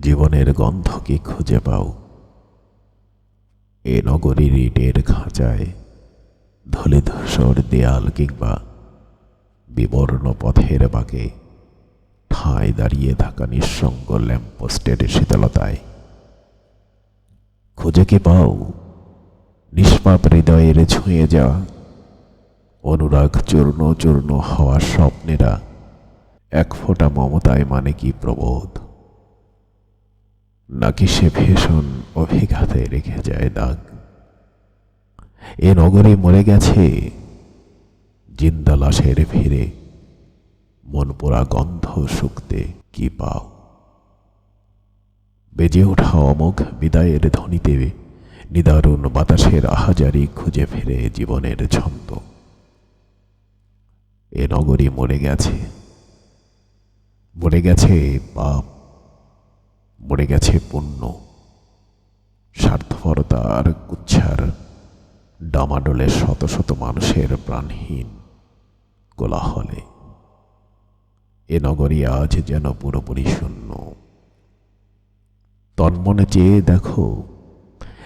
জীবনের গন্ধ কি খুঁজে পাও। এ নগরীর ইটের খাঁচায় ধলে ধূসর দেয়াল কিংবা বিবর্ণ পথের বাঁকে ঠাঁই দাঁড়িয়ে থাকা নিঃসঙ্গ ল্যাম্পপোস্টের শীতলতায়। খুঁজে কি পাও? নিষ্পাপ হৃদয়ের ছুঁয়ে যাওয়া, অনুরাগ চূর্ণ চূর্ণ হওয়া স্বপ্নেরা এক ফোঁটা মমতায় মানে কি প্রবোধ? নাকি সে ভীষণ অভিঘাতে রেখে যায় দাগ? এ নগরে মরে গেছে জিন্দা লাশের ফিরে মন পোড়া গন্ধ শুকতে কি পাও? বেজে ওঠা অমোঘ বিদায়ের ধ্বনিতে নিদারুণ বাতাসের আহাজারি খুঁজে ফিরে জীবনের ছন্দ। এ নগরী মরে গেছে। মরে গেছে পাপ মরে গেছে পুণ্য। স্বার্থপরতা আর কুচ্ছার ডামাডোলে শত শত মানুষের প্রাণহীন কোলাহলে। এ নগরী আজ যেন পুরোপুরি শূন্য। তন্মনে চেয়ে দেখো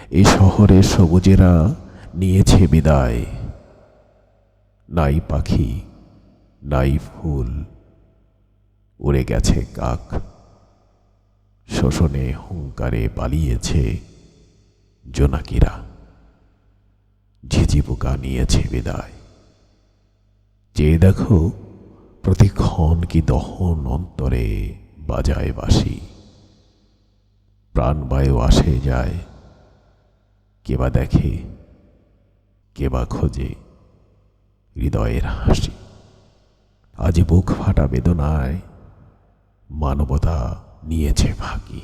এই শহরে সবুজেরা নিয়েছে বিদায়। নাই পাখি, নাই ফুল, উড়ে গেছে কাক। শোষণে হুঙ্কারে পালিয়েছে জোনাকিরা। ঝিঝি পোকা নিয়েছে বিদায়। চেয়ে দেখো প্রতিক্ষণ কি দহন অন্তরে বাজায় বাসি। প্রাণবায়ু আসে যায় কেবা দেখে কেবা খোঁজে হৃদয়ের হাসি। আজ বুক ফাটা বেদনায় মানবতা নিয়েছে ফাঁকি